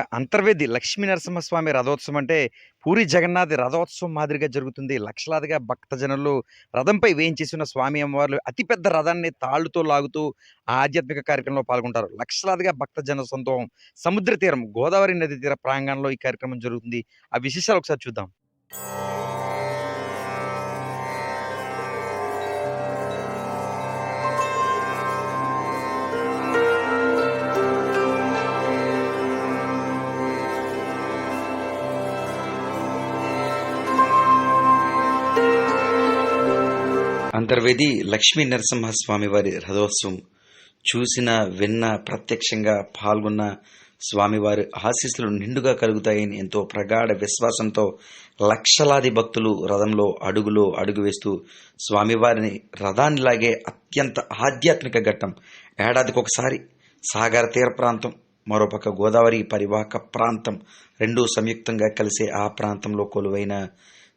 అంతర్వేది లక్ష్మీ నరసింహస్వామి రథోత్సవం అంటే పూరి జగన్నాథ్ రథోత్సవం మాదిరిగా జరుగుతుంది. లక్షలాదిగా భక్తజనులు రథంపై వేయించేసి ఉన్న స్వామి అమ్మవార్లు అతిపెద్ద రథాన్ని తాళ్ళతో లాగుతూ ఆధ్యాత్మిక కార్యక్రమంలో పాల్గొంటారు. లక్షలాదిగా భక్తజన సంతోహం సముద్ర తీరం గోదావరి నది తీర ప్రాంగణంలో ఈ కార్యక్రమం జరుగుతుంది. ఆ విశేషాలు ఒకసారి చూద్దాం. అంతర్వేది లక్ష్మీ నరసింహస్వామి వారి రథోత్సవం. చూసిన విన్న ప్రత్యక్షంగా పాల్గొన్న స్వామివారి ఆశీస్సులు నిండుగా కలుగుతాయని ఎంతో ప్రగాఢ విశ్వాసంతో లక్షలాది భక్తులు రథంలో అడుగులో అడుగు వేస్తూ స్వామివారిని రథాన్ని లాగే అత్యంత ఆధ్యాత్మిక ఘట్టం ఏడాదికి ఒకసారి సాగర తీర ప్రాంతం మరోపక్క గోదావరి పరివాహక ప్రాంతం రెండూ సంయుక్తంగా కలిసే ఆ ప్రాంతంలో కొలువైన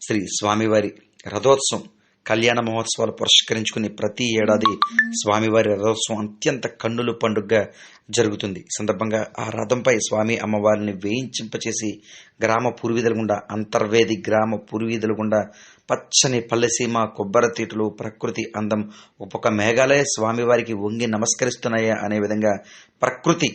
శ్రీ స్వామివారి రథోత్సవం. కళ్యాణ మహోత్సవాలు పురస్కరించుకుని ప్రతి ఏడాది స్వామివారి రథోత్సవం అత్యంత కన్నుల పండుగగా జరుగుతుంది. ఈ సందర్భంగా ఆ రథంపై స్వామి అమ్మవారిని వేయించింపచేసి గ్రామ పూర్వీదలుగుండా గుండా అంతర్వేది గ్రామ పూర్వీదలుగుండా గుండా పచ్చని పల్లెసీమ కొబ్బరి తీటలు ప్రకృతి అందం ఒక మేఘాలయ స్వామివారికి వంగి నమస్కరిస్తున్నాయా అనే విధంగా ప్రకృతి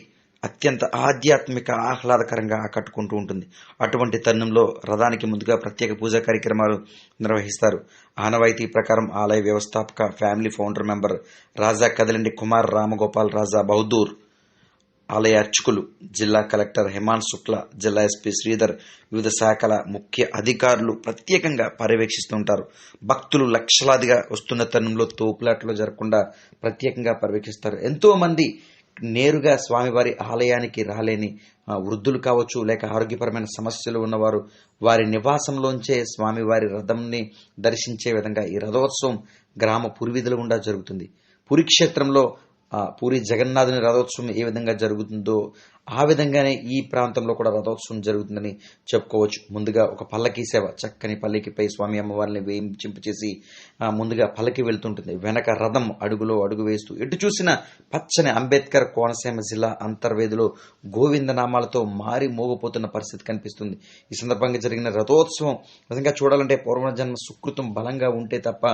అత్యంత ఆధ్యాత్మిక ఆహ్లాదకరంగా ఆకట్టుకుంటూ ఉంటుంది. అటువంటి తరుణంలో రథానికి ముందుగా ప్రత్యేక పూజా కార్యక్రమాలు నిర్వహిస్తారు. ఆనవాయితీ ప్రకారం ఆలయ వ్యవస్థాపక ఫ్యామిలీ ఫౌండర్ మెంబర్ రాజా కదలండి కుమార్ రామగోపాల్ రాజా బహదూర్ ఆలయ అర్చకులు జిల్లా కలెక్టర్ హేమాన్ శుక్ల జిల్లా ఎస్పీ శ్రీధర్ వివిధ శాఖల ముఖ్య అధికారులు ప్రత్యేకంగా పర్యవేక్షిస్తుంటారు. భక్తులు లక్షలాదిగా వస్తున్న తరుణంలో తోపులాట్లో జరగకుండా ప్రత్యేకంగా పర్యవేక్షిస్తారు. ఎంతో మంది నేరుగా స్వామివారి ఆలయానికి రాలేని వృద్ధులు కావచ్చు లేక ఆరోగ్యపరమైన సమస్యలు ఉన్నవారు వారి నివాసంలోంచే స్వామివారి రథంని దర్శించే విధంగా ఈ రథోత్సవం గ్రామ పూర్వీధుల గుండా జరుగుతుంది. పురిక్షేత్రంలో పూరి జగన్నాథుని రథోత్సవం ఏ విధంగా జరుగుతుందో ఆ విధంగానే ఈ ప్రాంతంలో కూడా రథోత్సవం జరుగుతుందని చెప్పుకోవచ్చు. ముందుగా ఒక పల్లకి సేవ చక్కని పల్లకిపై స్వామి అమ్మవారిని వేయించింపు చేసి ముందుగా పల్లకి వెళ్తుంటుంది. వెనక రథం అడుగులో అడుగు వేస్తూ ఎటు చూసిన పచ్చని అంబేద్కర్ కోనసీమ జిల్లా అంతర్వేదిలో గోవింద నామాలతో మారి మోగిపోతున్న పరిస్థితి కనిపిస్తుంది. ఈ సందర్భంగా జరిగిన రథోత్సవం నిజంగా చూడాలంటే పూర్వజన్మ సుకృతం బలంగా ఉంటే తప్ప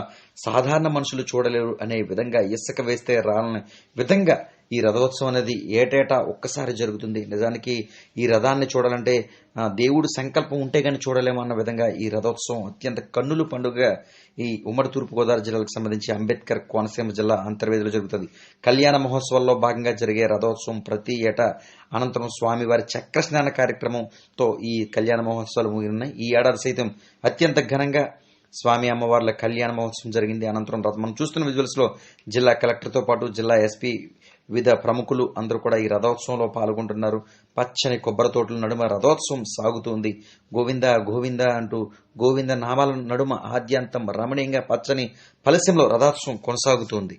సాధారణ మనుషులు చూడలేరు అనే విధంగా ఇసుక వేస్తే రాలని విధంగా ఈ రథోత్సవం అనేది ఏటేటా ఒక్కసారి జరుగుతుంది. నిజానికి ఈ రథాన్ని చూడాలంటే దేవుడు సంకల్పం ఉంటే కానీ చూడలేము అన్న విధంగా ఈ రథోత్సవం అత్యంత కన్నుల పండుగ ఈ ఉమ్మడి తూర్పుగోదావరి జిల్లాకు సంబంధించి అంబేద్కర్ కోనసీమ జిల్లా అంతర్వేదిలో జరుగుతుంది. కళ్యాణ మహోత్సవాల్లో భాగంగా జరిగే రథోత్సవం ప్రతి ఏటా అనంతరం స్వామివారి చక్ర స్నాన కార్యక్రమంతో ఈ కళ్యాణ మహోత్సవాలు ముగినాయి ఈ ఏడాది సైతం అత్యంత ఘనంగా స్వామి అమ్మవార్ల కళ్యాణ మహోత్సవం జరిగింది. అనంతరం రథం. మనం చూస్తున్న విజువల్స్లో జిల్లా కలెక్టర్తో పాటు జిల్లా ఎస్పీ వివిధ ప్రముఖులు అందరూ కూడా ఈ రథోత్సవంలో పాల్గొంటున్నారు. పచ్చని కొబ్బరి తోటల నడుమ రథోత్సవం సాగుతుంది. గోవింద గోవింద అంటూ గోవింద నామాల నడుమ ఆద్యంతం రమణీయంగా పచ్చని ఫలస్యంలో రథోత్సవం కొనసాగుతుంది.